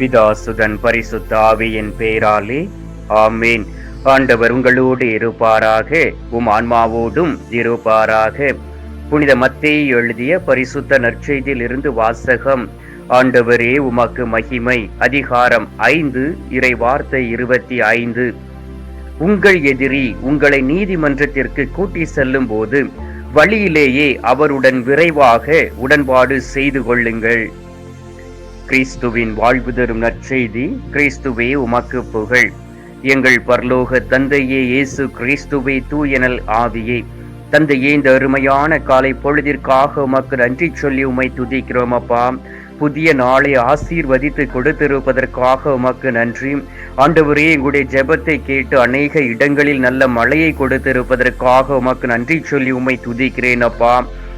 பிதாசுதன் பரிசுத்த ஆவியின் பேராலே. ஆமேன். ஆண்டவர் உங்களோடு இருப்பாராக. உம் ஆன்மாவோடும் இருப்பாராக. புனித மத்தேயு எழுதிய பரிசுத்த நற்செய்தியில் இருந்து வாசகம். ஆண்டவரே உமக்கு மகிமை. அதிகாரம் ஐந்து இறை வார்த்தை இருபத்தி ஐந்து. உங்கள் எதிரி உங்களை நீதிமன்றத்திற்கு கூட்டி செல்லும் போது வழியிலேயே அவருடன் விரைவாக உடன்பாடு செய்து கொள்ளுங்கள். கிறிஸ்துவின் வாழ்வு தரும் நற்செய்தி கிறிஸ்துவே உமக்கு புகழ். எங்கள் பரலோக தந்தையே இயேசு கிறிஸ்துவே தூயனல் ஆவியே. தந்தையே இந்த அருமையான காலை பொழுதிற்காக உமக்கு நன்றி சொல்லி உமை துதிக்கிறோம் அப்பா. புதிய நாளை ஆசீர்வதித்து கொடுத்திருப்பதற்காக உமக்கு நன்றி. ஆண்டவரே எங்களுடைய ஜெபத்தை கேட்டு அநேக இடங்களில் நல்ல மழையை கொடுத்திருப்பதற்காக உமக்கு நன்றி சொல்லி உமை துதிக்கிறேன் அப்பா.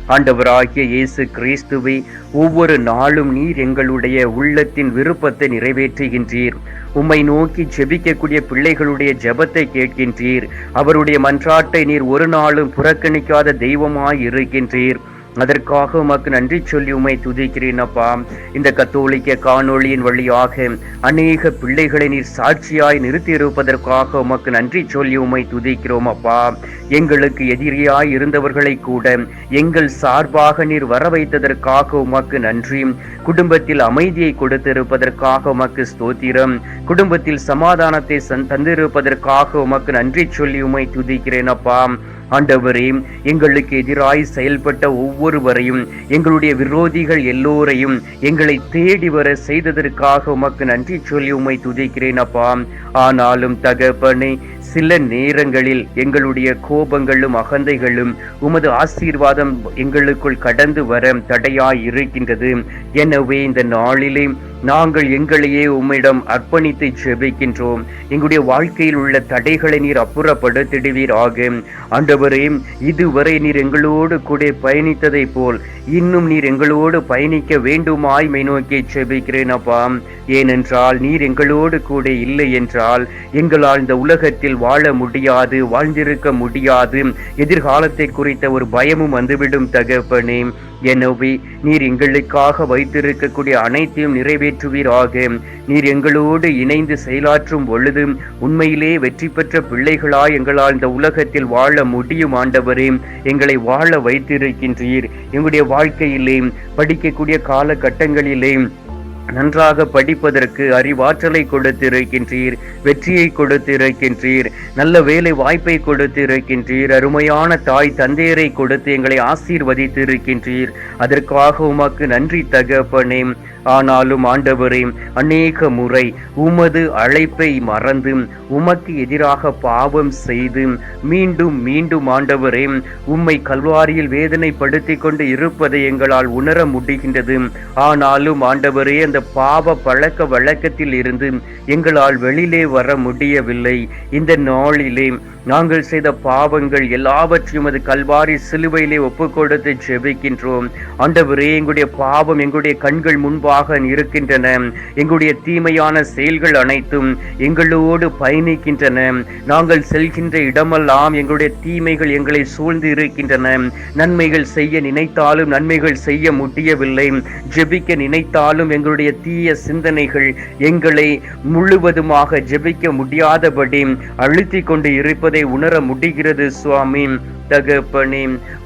ஆண்டவராகிய இயேசு கிறிஸ்துவை ஒவ்வொரு நாளும் நீர் எங்களுடைய உள்ளத்தின் விருப்பத்தை நிறைவேற்றுகின்றீர். உம்மை நோக்கி ஜெபிக்கக்கூடிய பிள்ளைகளுடைய ஜெபத்தை கேட்கின்றீர். அவருடைய மன்றாட்டை நீர் ஒரு நாளும் புறக்கணிக்காத தெய்வமாய் இருக்கின்றீர். அதற்காக உமக்கு நன்றி சொல்லி உமை துதிக்கிறேன் அப்பா. இந்த கத்தோலிக்க காணொளியின் வழியாக அநேக பிள்ளைகளை நீர் சாட்சியாய் நிறுத்தி இருப்பதற்காக உமக்கு நன்றி சொல்லி உமை துதிக்கிறோம் அப்பா. எங்களுக்கு எதிரியாய் இருந்தவர்களை கூட எங்கள் சார்பாக நீர் வர வைத்ததற்காக உமக்கு நன்றி. குடும்பத்தில் அமைதியை கொடுத்திருப்பதற்காக உமக்கு ஸ்தோத்திரம். குடும்பத்தில் சமாதானத்தை தந்திருப்பதற்காக உமக்கு நன்றி சொல்லி உமை துதிக்கிறேன் அப்பா. ஆண்டவரே எங்களுக்கு எதிராய் செயல்பட்ட ஒவ்வொருவரையும் எங்களுடைய விரோதிகள் எல்லோரையும் எங்களை தேடி வர செய்ததற்காக உமக்கு நன்றி சொல்லி உமை துதிக்கிறேன் அப்பா. ஆனாலும் தகப்பனே சில நேரங்களில் எங்களுடைய கோபங்களும் அகந்தைகளும் உமது ஆசீர்வாதம் எங்களுக்குள் கடந்து வர தடையாய் இருக்கின்றது. எனவே இந்த நாளிலே நாங்கள் எங்களையே உம்மிடம் அர்ப்பணித்து செபிக்கின்றோம். எங்களுடைய வாழ்க்கையில் உள்ள தடைகளை நீர் அப்புறப்படுத்திடுவீராக ஆண்டவரே இதுவரை நீர் எங்களோடு கூட பயணித்ததை போல் இன்னும் நீர் எங்களோடு பயணிக்க வேண்டுமாய் மை நோக்கி செபிக்கிறேன் அப்பா. ஏனென்றால் நீர் எங்களோடு கூட இல்லை என்றால் எங்களால் இந்த உலகத்தில் வாழ முடியாது வாழ்ந்திருக்க முடியாது. எதிர்காலத்தை குறித்த ஒரு பயமும் வந்துவிடும் தகப்பனே. எனவே நீர் எங்களுக்காக வைத்திருக்கக்கூடிய அனைத்தையும் நிறைவேற்றுவீராக. நீர் எங்களோடு இணைந்து செயலாற்றும் பொழுது உண்மையிலே வெற்றி பெற்ற பிள்ளைகளாய் எங்களால் இந்த உலகத்தில் வாழ முடியும் ஆண்டவரே. எங்களை வாழ வைத்திருக்கின்றீர். எங்களுடைய வாழ்க்கையிலே படிக்கக்கூடிய காலகட்டங்களிலே நன்றாக படிப்பதற்கு அறிவாற்றலை கொடுத்திருக்கின்றீர் வெற்றியை கொடுத்திருக்கின்றீர் நல்ல வேலை வாய்ப்பை கொடுத்திருக்கின்றீர் அருமையான தாய் தந்தையரை கொடுத்து எங்களை ஆசீர்வதித்திருக்கின்றீர். அதற்காக உமக்கு நன்றி தகப்பனே. ஆனாலும் ஆண்டவரே அநேக முறை உமது அழைப்பை மறந்து உமக்கு எதிராக பாவம் செய்து மீண்டும் மீண்டும் ஆண்டவரே உம்மை கல்வாரியில் வேதனைப்படுத்தி கொண்டு இருப்பதை எங்களால் உணர முடிகின்றது. ஆனாலும் ஆண்டவரே அந்த பாவ பழக்க வழக்கத்தில் இருந்து எங்களால் வெளியிலே வர முடியவில்லை. இந்த நாளிலே நாங்கள் செய்த பாவங்கள் எல்லாவற்றையும் அது கல்வாரி சிலுவையிலே ஒப்பு கொடுத்து ஜெபிக்கின்றோம். ஆண்டவரே எங்களுடைய பாவம் எங்களுடைய கண்கள் முன்பாக இருக்கின்றன எங்களுடைய தீமையான செயல்கள் அனைத்தும் எங்களோடு பயணிக்கின்றன. நாங்கள் செல்கின்ற இடமெல்லாம் எங்களுடைய தீமைகள் எங்களை சூழ்ந்து இருக்கின்றன. நன்மைகள் செய்ய நினைத்தாலும் நன்மைகள் செய்ய முடியவில்லை. ஜெபிக்க நினைத்தாலும் எங்களுடைய தீய சிந்தனைகள் எங்களை முழுவதுமாக ஜெபிக்க முடியாதபடி அழுத்தி கொண்டு இருப்ப உணர முடிகிறது சுவாமி. தகப்பனே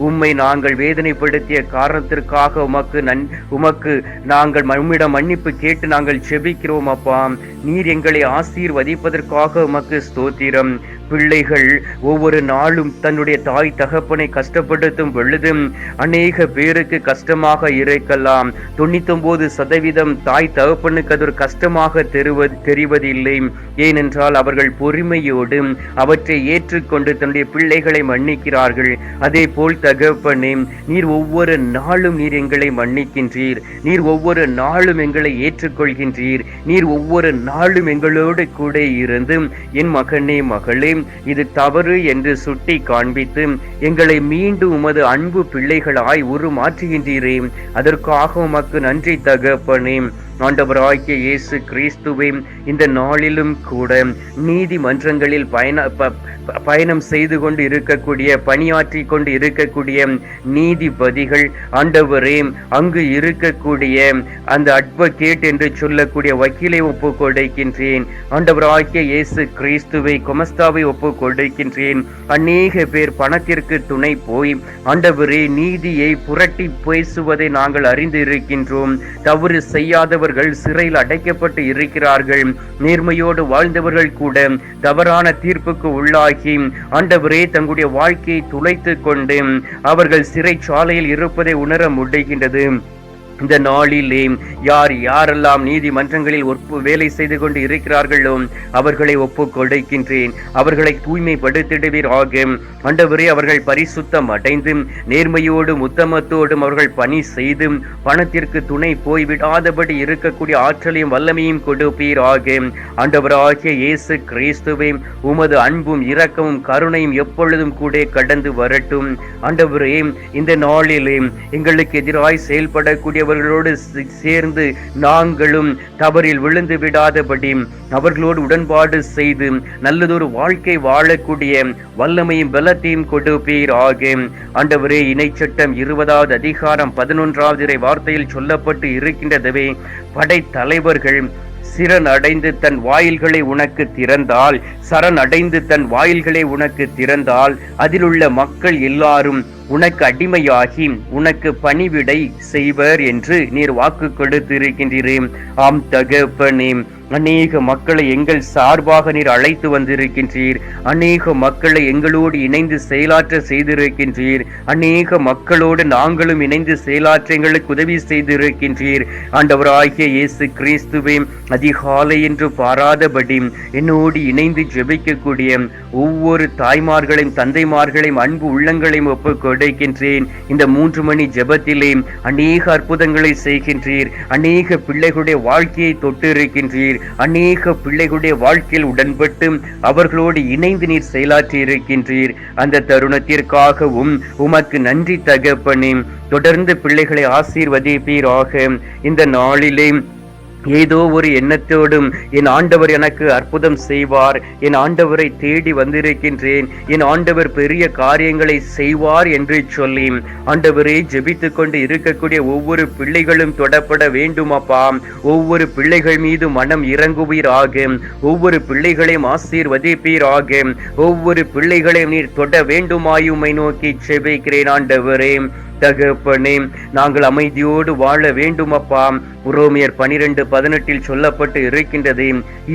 உம்மை நாங்கள் வேதனைப்படுத்திய காரணத்திற்காக உமக்கு நன் உமக்கு நாங்கள் உம்மிடம் மன்னிப்பு கேட்டு நாங்கள் செபிக்கிறோம் அப்பா. நீர் எங்களை ஆசீர்வதிப்பதற்காக உமக்கு ஸ்தோத்திரம். பிள்ளைகள் ஒவ்வொரு நாளும் தன்னுடைய தாய் தகப்பனை கஷ்டப்படுத்தும் பொழுது அநேக பேருக்கு கஷ்டமாக இருக்கலாம். தொண்ணூத்தொன்பது சதவீதம் தாய் தகப்பனுக்கு அது ஒரு கஷ்டமாக தெருவது தெரிவதில்லை. ஏனென்றால் அவர்கள் பொறுமையோடு அவற்றை ஏற்றுக்கொண்டு தன்னுடைய பிள்ளைகளை மன்னிக்கிறார்கள் அதே போல் தகப்பனே நீர் ஒவ்வொரு நாளும் நீர் எங்களை மன்னிக்கின்றீர். நீர் ஒவ்வொரு நாளும் எங்களை ஏற்றுக்கொள்கின்றீர். நீர் ஒவ்வொரு நாளும் எங்களோடு கூட இருந்து என் மகனே மகளே இது தவறு என்று சுட்டி காண்பித்து எங்களை மீண்டும் உமது அன்பு பிள்ளைகளாய் உருமாற்றுகின்றீரே. அதற்காக உமக்கு நன்றி தகப்பனே. ஆண்டவராகிய இயேசு கிறிஸ்துவே இந்த நாளிலும் கூட நீதிமன்றங்களில் பயண பயணம் செய்து கொண்டு இருக்கக்கூடிய பணியாற்றி கொண்டு இருக்கக்கூடிய நீதிபதிகள் ஆண்டவரே அங்கு இருக்கக்கூடிய அந்த அட்வொகேட் என்று சொல்லக்கூடிய வக்கீலை ஒப்பு கொடுக்கின்றேன். ஆண்டவராகிய இயேசு கிறிஸ்துவை குமஸ்தாவை ஒப்பு கொடுக்கின்றேன். அநேக பேர் பணத்திற்கு துணை போய் ஆண்டவரே நீதியை புரட்டி பேசுவதை நாங்கள் அறிந்து இருக்கின்றோம் தவறு செய்யாதவர்கள் சிறையில் அடைக்கப்பட்டு இருக்கிறார்கள். நேர்மையோடு வாழ்ந்தவர்கள் கூட தவறான தீர்ப்புக்கு உள்ளாகி ஆண்டவரே தங்களுடைய வாழ்க்கையை துளைத்து கொண்டு அவர்கள் சிறைச்சாலையில் இருப்பதை உணர முடிகின்றது. இந்த நாளிலே யார் யாரெல்லாம் நீதிமன்றங்களில் ஒப்பு வேலை செய்து கொண்டு இருக்கிறார்களோ அவர்களை ஒப்பு கொடுக்கின்றேன். அவர்களை தூய்மைப்படுத்திடுவீர் ஆகும் ஆண்டவரே அவர்கள் பரிசுத்தம் அடைந்து நேர்மையோடும் உத்தமத்தோடும் அவர்கள் பணி செய்து பணத்திற்கு துணை போய்விடாதபடி இருக்கக்கூடிய ஆற்றலையும் வல்லமையும் கொடுப்பீர் ஆகும் ஆண்டவராகிய இயேசு கிறிஸ்துவையும் உமது அன்பும் இரக்கமும் கருணையும் எப்பொழுதும் கூட கடந்து வரட்டும். ஆண்டவரே இந்த நாளிலே எங்களுக்கு எதிராய் செயல்படக்கூடிய சே- சேர்ந்து நாங்களும் தவறில் விழுந்து விடாதபடி அவர்களோடு உடன்பாடு செய்து நல்லதொரு வாழ்க்கை வாழக்கூடிய வல்லமையும் பலத்தையும் கொடுப்பீராக. ஆண்டவரே இணைச்சட்டம் இருபதாவது அதிகாரம் பதினொன்றாவது இறை வார்த்தையில் சொல்லப்பட்டு இருக்கின்றதவே படைத்தலைவர்கள் சிறன் அடைந்து தன் வாயில்களை உனக்கு திறந்தால் சரண் அடைந்து தன் வாயில்களை உனக்கு திறந்தால் அதிலுள்ள மக்கள் எல்லாரும் உனக்கு அடிமையாகி உனக்கு பணிவிடை செய்வர் என்று நீர் வாக்கு கொடுத்திருக்கின்றீர். ஆம் தகப்பனே. அநேக மக்களை எங்கள் சார்பாக நீர் அழைத்து வந்திருக்கின்றீர். அநேக மக்களை எங்களோடு இணைந்து செயலாற்ற செய்திருக்கின்றீர். அநேக மக்களோடு நாங்களும் இணைந்து செயலாற்ற எங்களுக்கு உதவி செய்திருக்கின்றீர். ஆண்டவராகிய இயேசு கிறிஸ்துவே அதிகாலை என்று பாராதபடி என்னோடு இணைந்து ஜெபிக்கக்கூடிய ஒவ்வொரு தாய்மார்களையும் தந்தைமார்களையும் அன்பு உள்ளங்களையும் ஒப்பு கொடுக்கின்றேன். இந்த மூன்று மணி ஜெபத்திலே அநேக அற்புதங்களை செய்கின்றீர். அநேக பிள்ளைகளுடைய வாழ்க்கையை தொட்டு இருக்கின்றீர் அநேக பிள்ளைகளுடைய வாழ்க்கையில் உடன்பட்டு அவர்களோடு இணைந்து நீர் செயலாற்றி இருக்கின்றீர். அந்த தருணத்திற்காகவும் உமக்கு நன்றி தகப்பனே. தொடர்ந்து பிள்ளைகளை ஆசீர்வதிப்பீராக. இந்த நாளிலே ஏதோ ஒரு எண்ணத்தோடும் என் ஆண்டவர் எனக்கு அற்புதம் செய்வார் என் ஆண்டவரை தேடி வந்திருக்கின்றேன் என் ஆண்டவர் பெரிய காரியங்களை செய்வார் என்று சொல்லி ஆண்டவரே ஜெபித்து கொண்டு இருக்கக்கூடிய ஒவ்வொரு பிள்ளைகளும் தொடப்பட வேண்டுமப்பா. ஒவ்வொரு பிள்ளைகள் மீது மனம் இறங்குவீராக. ஒவ்வொரு பிள்ளைகளையும் ஆசீர்வதிப்பீராக. ஒவ்வொரு பிள்ளைகளையும் நீர் தொட வேண்டுமாயுமை நோக்கி செபிக்கிறேன் ஆண்டவரே. தகப்பனே நாங்கள் அமைதியோடு வாழ வேண்டுமப்பா. உரோமியர் பனிரெண்டு பதினெட்டில் சொல்லப்பட்டு இருக்கின்றது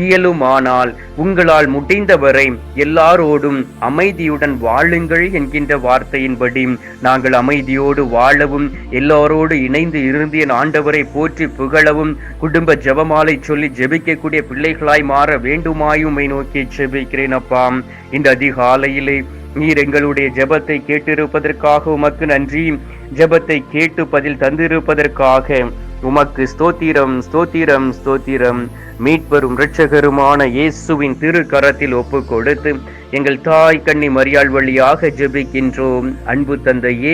இயலுமானால் உங்களால் முடிந்தவரை எல்லாரோடும் அமைதியுடன் வாழுங்கள் என்கின்ற வார்த்தையின்படி நாங்கள் அமைதியோடு வாழவும் எல்லாரோடு இணைந்து இருந்து என் ஆண்டவரை போற்றி புகழவும் குடும்ப ஜபமாலை சொல்லி ஜெபிக்கக்கூடிய பிள்ளைகளாய் மாற வேண்டுமாயுமை நோக்கி ஜெபிக்கிறேன் அப்பா இந்த அதிகாலையிலே நீர் எங்களுடைய ஜெபத்தை கேட்டிருப்பதற்காக உமக்கு நன்றி. ஜெபத்தை கேட்டு பதில் தந்திருப்பதற்காக உமக்கு ஸ்தோத்திரம் ஸ்தோத்திரம் ஸ்தோத்திரம். மீட்பெரும் இரட்சகருமான இயேசுவின் திரு கரத்தில் ஒப்பு கொடுத்து எங்கள் தாய் கண்ணி மரியாள் வழியாக ஜெபிக்கின்றோம். அன்பு தந்தையே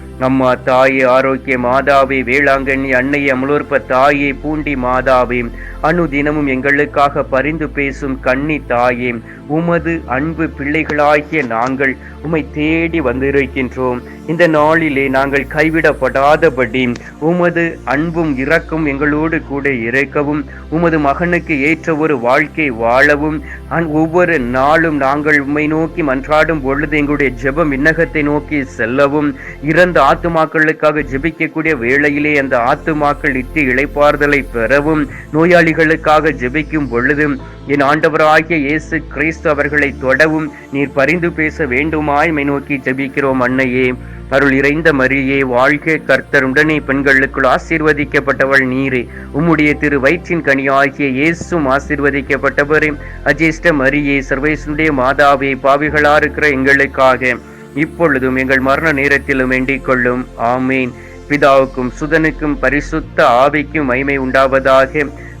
அம்மா தாயே ஆரோக்கிய மாதாவே வேளாங்கண்ணி அன்னை அமலோற்ப தாயே பூண்டி மாதாவே. அனுதினமும் எங்களுக்காக பரிந்து பேசும் கன்னி தாயே. உமது அன்பு பிள்ளைகளாகிய நாங்கள் உம்மை தேடி வந்திருக்கின்றோம். இந்த நாளிலே நாங்கள் கைவிடப்படாதபடி உமது அன்பும் இரக்கும் எங்களோடு கூட இறைக்கவும் உமது மகனுக்கு ஏற்ற ஒரு வாழ்க்கை வாழவும். ஒவ்வொரு நாளும் நாங்கள் உம்மை நோக்கி மன்றாடும் பொழுது எங்களுடைய ஜெபம் விண்ணகத்தை நோக்கி செல்லவும். இறந்த ஆத்துமாக்களுக்காக ஜெபிக்கக்கூடிய வேளையிலே அந்த ஆத்துமாக்கள் இட்டு இழைப்பார்தலை பெறவும் நோயாளிகளுக்காக ஜெபிக்கும் பொழுதும் என் ஆண்டவராகிய இயேசு கிறிஸ்து அவர்களை தொடவும் நீர் பரிந்து பேச வேண்டுமாய் மை நோக்கி ஜெபிக்கிறோம் அன்னையே. அருள் இறைந்த மரியே வாழ்க கர்த்தருடனே பெண்களுக்குள் ஆசீர்வதிக்கப்பட்டவள் நீரே. உம்முடைய திரு வயிற்றின் கனியாகிய இயேசும் ஆசீர்வதிக்கப்பட்டவரே. அஜேஷ்ட மரியே சர்வேசனுடைய மாதாவே பாவிகளா இருக்கிற எங்களுக்காக. இப்பொழுதும் எங்கள் மரண நேரத்திலும் வேண்டிக் கொள்ளும். ஆமீன். பிதாவுக்கும் சுதனுக்கும் பரிசுத்த ஆவிக்கும் மைமை உண்டாவதாக.